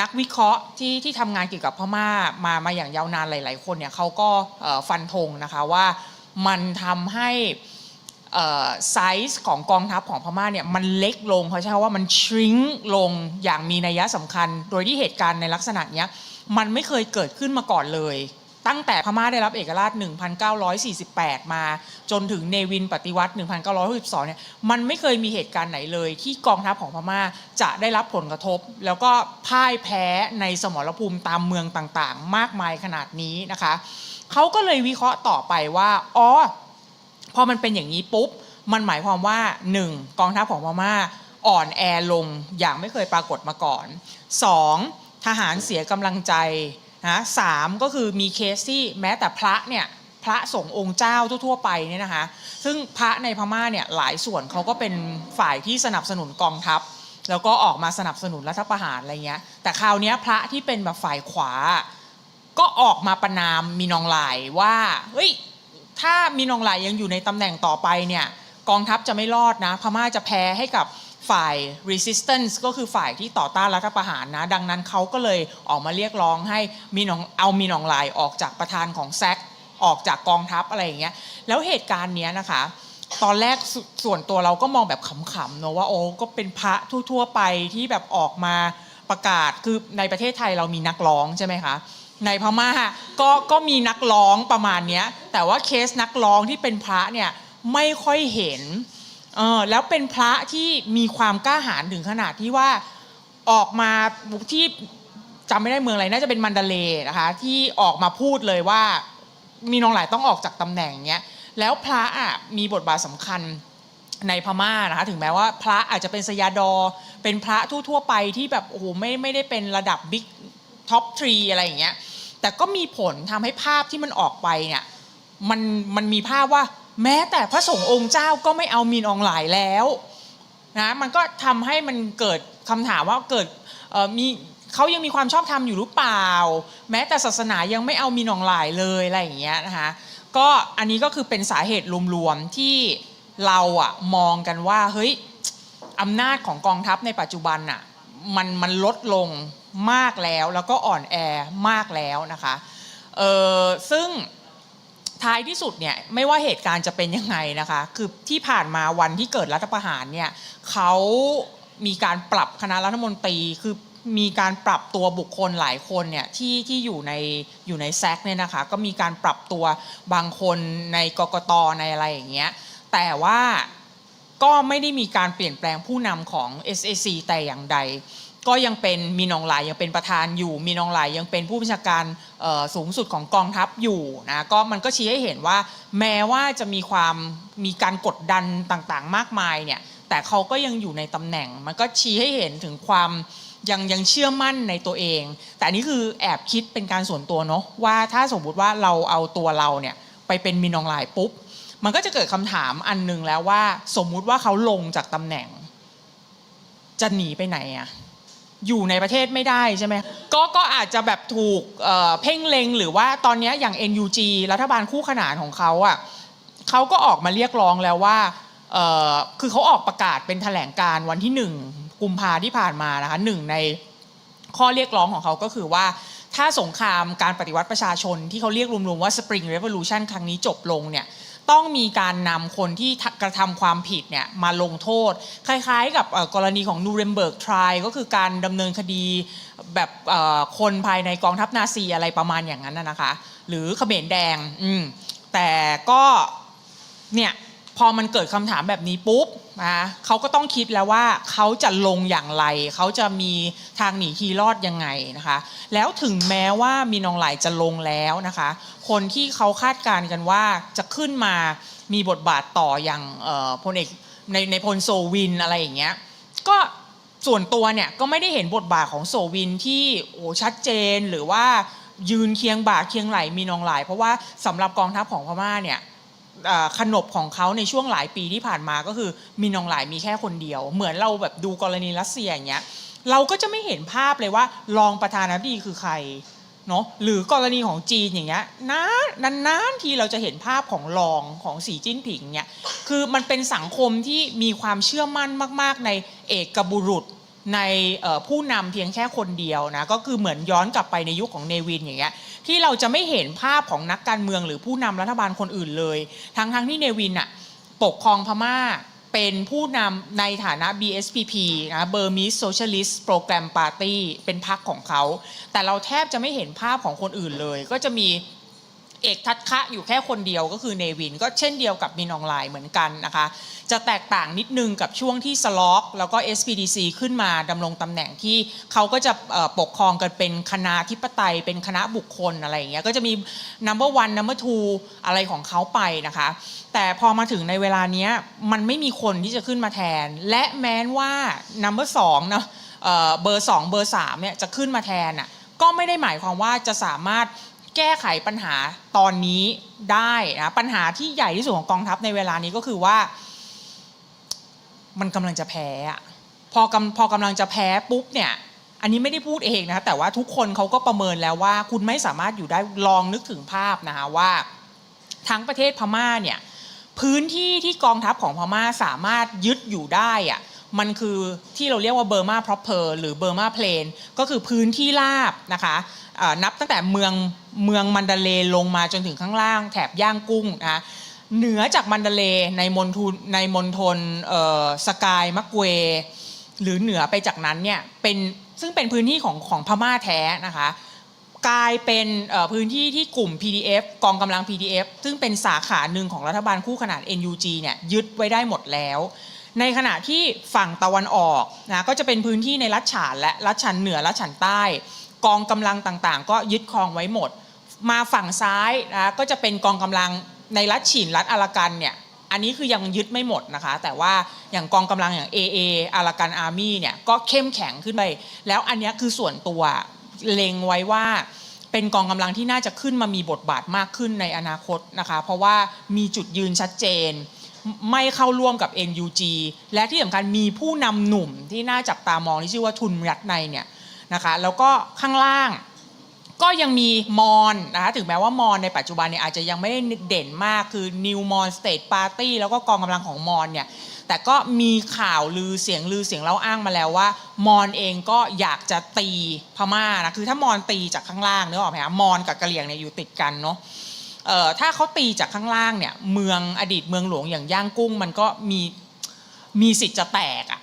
นักวิเคราะห์ที่ที่ทำงานเกี่ยวกับพม่ามามาอย่างยาวนานหลาย ๆ คนเนี่ยเขาก็ฟันธงนะคะว่ามันทำให้ไซส์ของกองทัพของพม่าเนี่ยมันเล็กลงเขาใช้คำว่ามันชริงลงอย่างมีนัยสำคัญ โดยที่เหตุการณ์ในลักษณะเนี้ยมันไม่เคยเกิดขึ้นมาก่อนเลย ตั้งแต่พม่าได้รับเอกราช 1948 มา จนถึงเนวินปฏิวัติ 1962 เนี่ย มันไม่เคยมีเหตุการณ์ไหนเลย ที่กองทัพของพม่าจะได้รับผลกระทบ แล้วก็พ่ายแพ้ในสมรภูมิตามเมืองต่างๆ มากมายขนาดนี้นะคะ เขาก็เลยวิเคราะห์ต่อไปว่า อ๋อ พอมันเป็นอย่างนี้ปุ๊บ มันหมายความว่า 1. กองทัพของพม่าอ่อนแอลงอย่างไม่เคยปรากฏมาก่อน 2. ทหารเสียกำลังใจ นะสามก็คือมีเคสที่แม้แต่พระเนี่ยพระสงฆ์องค์เจ้าทั่วๆไปเนี่ยนะคะ ซึ่งพระในพม่าเนี่ยหลายส่วนเขาก็เป็นฝ่ายที่สนับสนุนกองทัพ แล้วก็ออกมาสนับสนุนรัฐประหารอะไรเงี้ย แต่คราวนี้พระที่เป็นแบบฝ่ายขวา ก็ออกมาประนามมีนองหลายว่าเฮ้ยถ้ามีนองหลายยังอยู่ในตำแหน่งต่อไปเนี่ยกองทัพจะไม่รอดนะ พม่าจะแพ้ให้กับ ฝ่าย resistance ก็คือฝ่ายที่ต่อต้านรัฐประหารนะ ดังนั้นเขาก็เลยออกมาเรียกร้องให้มีนองเอามีนองลายออกจากประธานของแซกออกจากกองทัพอะไรอย่างเงี้ยแล้วเหตุการณ์เนี้ยนะคะ ตอนแรกสส่วนตัวเราก็มองแบบขำๆเนอะว่าโอ้ก็เป็นพระทั่วๆไปที่แบบออกมาประกาศคือในประเทศไทยเรามีนักร้องใช่ไหมคะในพม่าก็ก็มีนักร้องประมาณเนี้ยแต่ว่าเคสนักร้องที่เป็นพระเนี่ยไม่ค่อยเห็น เออแล้วเป็นพระที่มีความกล้าหาญถึงขนาดที่ว่าออกมาที่จำไม่ได้เมืองอะไรน่าจะเป็นมันดาเลนะคะที่ออกมาพูดเลยว่ามีน้องหลายต้องออกจากตำแหน่งเนี้ยแล้วพระอะมีบทบาทสำคัญในพม่านะคะถึงแม้ว่าพระอาจจะเป็นสยาดอ เป็นพระทั่วๆไปที่แบบโอ้โหไม่ไม่ได้เป็นระดับบิ๊กท็อปทรีอะไรอย่างเงี้ยแต่ก็มีผลทำให้ภาพที่มันออกไปเนี่ยมันมันมีภาพว่า แม้แต่พระสงฆ์องค์เจ้าก็ไม่เอามีนอองหลายแล้วนะมันก็ทำให้มันเกิดคำถามว่าเกิดมีเขายังมีความชอบธรรมอยู่หรือเปล่า แม้แต่ศาสนายังไม่เอามีนอองหลายเลยอะไรอย่างเงี้ยนะคะก็อันนี้ก็คือเป็นสาเหตุรวมๆที่เราอะมองกันว่าเฮ้ยอำนาจของกองทัพในปัจจุบันอะมันมันลดลงมากแล้วแล้วก็อ่อนแอมากแล้วนะคะเออซึ่ง ท้ายที่สุดเนี่ยไม่ว่าเหตุการณ์จะเป็นยังไงนะคะ คือที่ผ่านมาวันที่เกิดรัฐประหารเนี่ยเขามีการปรับคณะรัฐมนตรีคือมีการปรับตัวบุคคลหลายคนเนี่ยที่ที่อยู่ในอยู่ในแซกเนี่ยนะคะ ก็มีการปรับตัวบางคนในกกตในอะไรอย่างเงี้ยแต่ว่าก็ไม่ได้มีการเปลี่ยนแปลงผู้นำของ SAC แต่อย่างใด ก็ยังเป็นมีนองหลายยังเป็นประธานอยู่ มีนองหลายยังเป็นผู้บัญชาการสูงสุดของกองทัพอยู่นะก็มันก็ชี้ให้เห็นว่า แม้ว่าจะมีความมีการกดดันต่างๆ มากมายเนี่ยแต่เขาก็ยังอยู่ในตำแหน่ง มันก็ชี้ให้เห็นถึงความยังยังเชื่อมั่นในตัวเอง แต่นนี้คือแอบคิดเป็นการส่วนตัวเนาะว่าถ้าสมมุติว่าเราเอาตัวเราเนี่ยไปเป็นมีนองหลายปุ๊บ มันก็จะเกิดคำถามอันหนึ่งแล้วว่า สมมุติว่าเขาลงจากตำแหน่ง จะหนีไปไหนอะ อยู่ในประเทศไม่ได้ใช่ไหมก็ก็อาจจะแบบถูกเอ่อเพ่งเล็งหรือว่าตอนเนี้ยอย่าง NUG รัฐบาลคู่ขนานของเขาอะเขาก็ออกมาเรียกร้องแล้วว่าเอ่อคือเขาออกประกาศเป็นแถลงการวันที่หนึ่งกุมภาที่ผ่านมานะคะหนึ่งในข้อเรียกร้องของเขาก็คือว่า ถ้าสงครามการปฏิวัติประชาชนที่เขาเรียกรวมๆว่า Spring Revolution ครั้งนี้จบลงเนี่ย ต้องมีการนำคนที่กระทำความผิดเนี่ยมาลงโทษ คล้ายๆ กับกรณีของนูเรมเบิร์กทรีก็คือการดำเนินคดีแบบคนภายในกองทัพนาซีอะไรประมาณอย่างนั้นนะคะ หรือเขมรแดงอืแต่ก็เนี่ย พอมันเกิดคำถามแบบนี้ปุ๊บนะเขาก็ต้องคิดแล้วว่าเขาจะลงอย่างไร เขาจะมีทางหนีทีรอดยังไงนะคะ แล้วถึงแม้ว่ามีนองไหลจะลงแล้วนะคะ คนที่เขาคาดการณ์กันว่าจะขึ้นมามีบทบาทต่ออย่างเอ่อพลเอกในในพลโซวินอะไรอย่างเงี้ยก็ส่วนตัวเนี่ยก็ไม่ได้เห็นบทบาทของโซวินที่โอ้ชัดเจนหรือว่ายืนเคียงบ่าเคียงไหลมีนองไหลเพราะว่าสำหรับกองทัพของพม่าเนี่ย ขนบของเขาในช่วงหลายปีที่ผ่านมาก็คือมีนองหลายมีแค่คนเดียว เหมือนเราแบบดูกรณีรัสเซียอย่างเงี้ยเราก็จะไม่เห็นภาพเลยว่ารองประธานาธิบดีคือใครเนาะหรือกรณีของจีนอย่างเงี้ยนานนานทีเราจะเห็นภาพของรองของสีจิ้นผิงเนี่ยคือมันเป็นสังคมที่มีความเชื่อมั่นมาก ๆ ในเอกบุรุษ ในผู้นำเพียงแค่คนเดียวนะก็คือเหมือนย้อนกลับไปในยุคของเนวินอย่างเงี้ยที่เราจะไม่เห็นภาพของนักการเมืองหรือผู้นำรัฐบาลคนอื่นเลย ทั้งทั้งที่เนวินอะปกครองพม่าเป็นผู้นำในฐานะ BSPP นะ Burmese Socialist Program Party เป็นพรรคของเขา แต่เราแทบจะไม่เห็นภาพของคนอื่นเลย ก็จะมี เอกทัตคะอยู่แค่คนเดียวก็คือเนวิน ก็เช่นเดียวกับมินออนไลน์เหมือนกันนะคะ จะแตกต่างนิดนึงกับช่วงที่สล็อกแล้วก็ SPDC ขึ้นมาดำรงตำแหน่งที่เขาก็จะปกครองกันเป็นคณะธิปไตย เป็นคณะบุคคลอะไรอย่างเงี้ยก็จะมี number one number two อะไรของเขาไปนะคะ แต่พอมาถึงในเวลานี้มันไม่มีคนที่จะขึ้นมาแทน และแม้ว่า number สองเนาะเอ่อเบอร์สองเบอร์สามเนี่ยจะขึ้นมาแทนอะก็ไม่ได้หมายความว่าจะสามารถ แก้ไขปัญหาตอนนี้ได้นะปัญหาที่ใหญ่ที่สุดของกองทัพในเวลานี้ก็คือว่า มันกำลังจะแพ้พอกำพอกำลังจะแพ้ปุ๊บเนี่ย อันนี้ไม่ได้พูดเองนะคะแต่ว่าทุกคนเขาก็ประเมินแล้วว่า คุณไม่สามารถอยู่ได้ลองนึกถึงภาพนะคะว่า ทั้งประเทศพม่าเนี่ยพื้นที่ที่กองทัพของพม่าสามารถยึดอยู่ได้อะ มันคือที่เราเรียกว่าเบอร์มาพรอพเพอร์หรือเบอร์มาเพลนก็คือพื้นที่ราบนะคะนับตั้งแต่เมืองเมืองมันดาเลลงมาจนถึงข้างล่างแถบย่างกุ้งนะคะเหนือจากมันดาเลในมณฑลในมณฑลสกายมักเว หรือเหนือไปจากนั้นเนี่ยเป็นซึ่งเป็นพื้นที่ของของพม่าแท้นะคะกลายเป็นพื้นที่ที่กลุ่ม PDF กองกำลัง PDF ซึ่งเป็นสาขาหนึ่งของรัฐบาลคู่ขนาน NUG เนี่ยยึดไว้ได้หมดแล้ว ในขณะที่ฝั่งตะวันออกนะก็จะเป็นพื้นที่ในรัฐฉานและรัฐฉานเหนือรัฐฉานใต้ กองกำลังต่างๆ ก็ยึดครองไว้หมด มาฝั่งซ้ายนะก็จะเป็นกองกำลังในรัฐฉินรัฐอารากันเนี่ยอันนี้คือยังยึดไม่หมดนะคะ แต่ว่าอย่างกองกำลังอย่าง AA อารากันอาร์มี่เนี่ยก็เข้มแข็งขึ้นไป แล้วอันนี้คือส่วนตัวเล็งไว้ว่าเป็นกองกำลังที่น่าจะขึ้นมามีบทบาทมากขึ้นในอนาคตนะคะ เพราะว่ามีจุดยืนชัดเจน ไม่เข้าร่วมกับ NUG และที่สำคัญมีผู้นำหนุ่มที่น่าจับตามองที่ชื่อว่าทุนรัตในเนี่ยนะคะแล้วก็ข้างล่างก็ยังมีมอนนะคะถึงแม้ว่ามอนในปัจจุบันเนี่ยอาจจะยังไม่ได้เด่นมากคือ New Mon State Party แล้วก็กองกำลังของมอนเนี่ยแต่ก็มีข่าวลือเสียงลือเสียงเล่าอ้างมาแล้วว่า มอนเองก็อยากจะตีพม่านะคือถ้ามอนตีจากข้างล่างเนึกอออกไหมคะมอนกับกะเหรี่ยงเนี่ยอยู่ติดกันเนาะ เอ่อถ้าเขาตีจากข้างล่างเนี่ยเมืองอดีตเมืองหลวงอย่างย่างกุ้ง มันก็มีมีสิทธิ์จะแตกอะ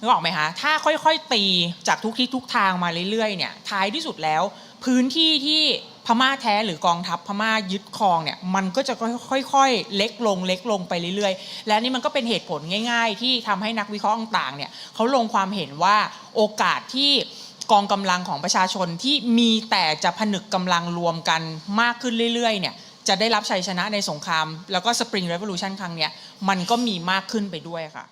นึกออกไหมคะถ้าค่อยๆตีจากทุกทิศทุกทางมาเรื่อยๆเนี่ยท้ายที่สุดแล้ว พื้นที่ที่พม่าแท้หรือกองทัพพม่ายึดครองเนี่ยมันก็จะค่อยๆเล็กลงเล็กลงไปเรื่อยๆ และนี่มันก็เป็นเหตุผลง่าย ๆ ที่ทำให้นักวิเคราะห์ต่างๆเนี่ยเขาลงความเห็นว่าโอกาสที่กองกำลังของประชาชนที่มีแต่จะผนึกกำลังรวมกันมากขึ้นเรื่อยๆเนี่ย จะได้รับชัยชนะในสงคราม แล้วก็ Spring Revolution ครั้งเนี้ยมันก็มีมากขึ้นไปด้วยค่ะ